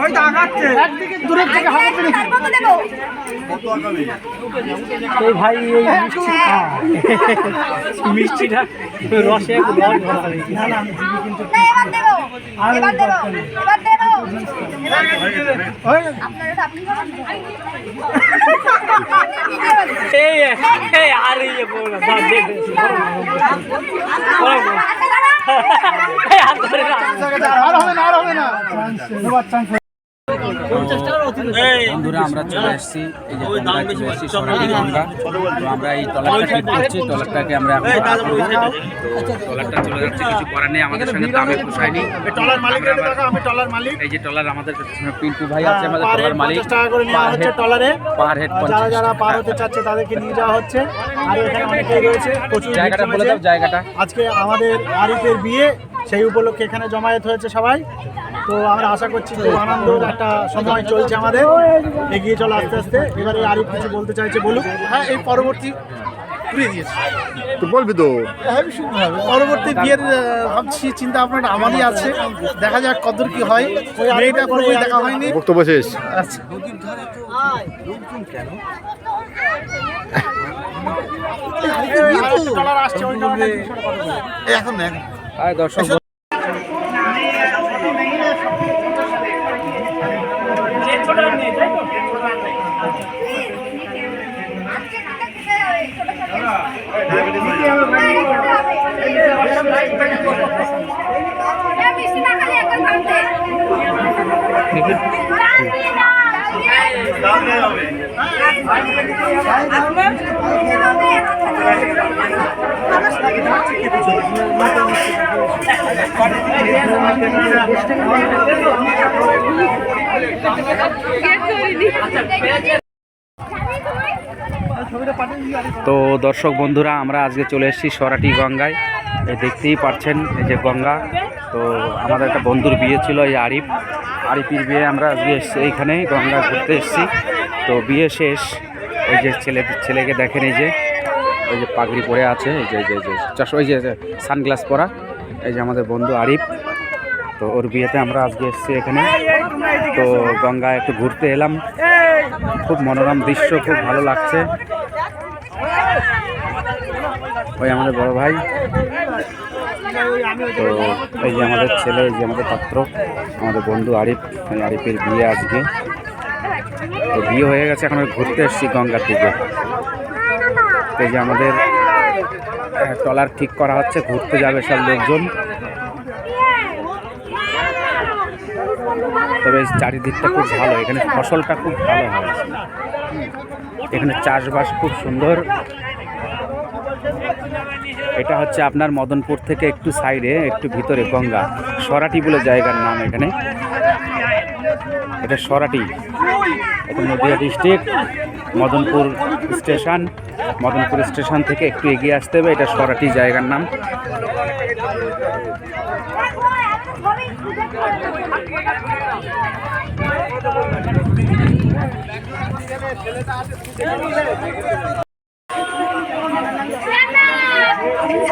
ওই তো আগাচ্ছে একদিকে দূরের থেকে হাতে পেরে তার কত দেবো এই ভাই এই মিষ্টিটা রসে রস ভরা হয়েছে। না না আমি দিবি কিন্তু এবার দেবো এবার দেবো এবার দেবো ওই আপনারা আপনি খাবেন? এই এই আর বল না আর হবে না আর হবে না। বন্ধুরা আমরা চলে এসেছি এই যে গঙ্গায় চলে এসেছি সোনালী গঙ্গা। তো আমরা এই ঠিক করছি ট্রলারটাকে আমরা এখন পার করব। তো ট্রলারটা চলে যাচ্ছে কিছু করার নেই আমাদের সঙ্গে দামে পোষায়নি এই যে ট্রলার আমাদের পিন্টু ভাই আছে আমাদের মালিক। পার হেড যারা যারা পার হতে চাচ্ছে তাদেরকে নিয়ে যাওয়া হচ্ছে। আর এখানে অনেকেই রয়েছে প্রচুর জায়গাটা বলে দাও জায়গাটা। আজকে আমাদের আরিফের বিয়ে সেই উপলক্ষে এখানে জমায়েত হয়েছে সবাই। তো আমরা আশা করছি খুব আনন্দের একটা সময় চলছে আমাদের। এগিয়ে চলো আস্তে আস্তে। এবারে আরিফ কিছু বলতে চাইছে বলুক। হ্যাঁ এই পরবর্তী ঘুরিয়ে দিয়েছে। তো বলবি তো। পরবর্তী বিয়ের ভাবছি চিন্তা ভাবনাটা আমারই আছে। দেখা যাক কতদূর কি হয়। ওই মেয়েটা পুরোপুরি দেখা হয়নি। বক্তব্য শেষ। আচ্ছা। আসছে এখন দর্শক তো দর্শক বন্ধুরা, আমরা আজকে চলে এসেছি সরাটি গঙ্গায়। এই দেখতেই পাচ্ছেন এই যে গঙ্গা। তো আমাদের একটা বন্ধুর বিয়ে ছিল, এই আরিফ। আরিফির বিয়ে আমরা আজকে এসেছি এইখানে গঙ্গা ঘুরতে এসেছি। তো বিয়ে শেষ। ওই যে ছেলে ছেলেকে দেখেন এই যে ওই যে পাগড়ি পরে আছে, এই যে যে চাষ ওই যে সানগ্লাস পরা, এই যে আমাদের বন্ধু আরিফ। তো ওর বিয়েতে আমরা আজকে এসেছি এখানে। তো গঙ্গা একটু ঘুরতে এলাম। খুব মনোরম দৃশ্য, খুব ভালো লাগছে। ওই আমাদের বড় ভাই। তো এই যে আমাদের ছেলে, এই যে আমাদের পাত্র, আমাদের বন্ধু আরিফ আরিফের বিয়ে আজকে। তো বিয়ে হয়ে গেছে, এখন ঘুরতে এসেছি গঙ্গার দিকে। এই যে আমাদের টলার ঠিক করা হচ্ছে, ঘুরতে যাবে সব লোকজন। তবে চারিদিকটা খুব ভালো, এখানে ফসলটা খুব ভালো হয়। এখানে চাষবাস খুব সুন্দর। এটা হচ্ছে আপনার মদনপুর থেকে একটু সাইডে, একটু ভিতরে গঙ্গা। সরাটি বলে জায়গার নাম এখানে। এটা সরাটি। এটা Nadia district, Madanpur station. Madanpur station থেকে একটু এগিয়ে আসতে হবে, এটা সরাটি জায়গার নাম।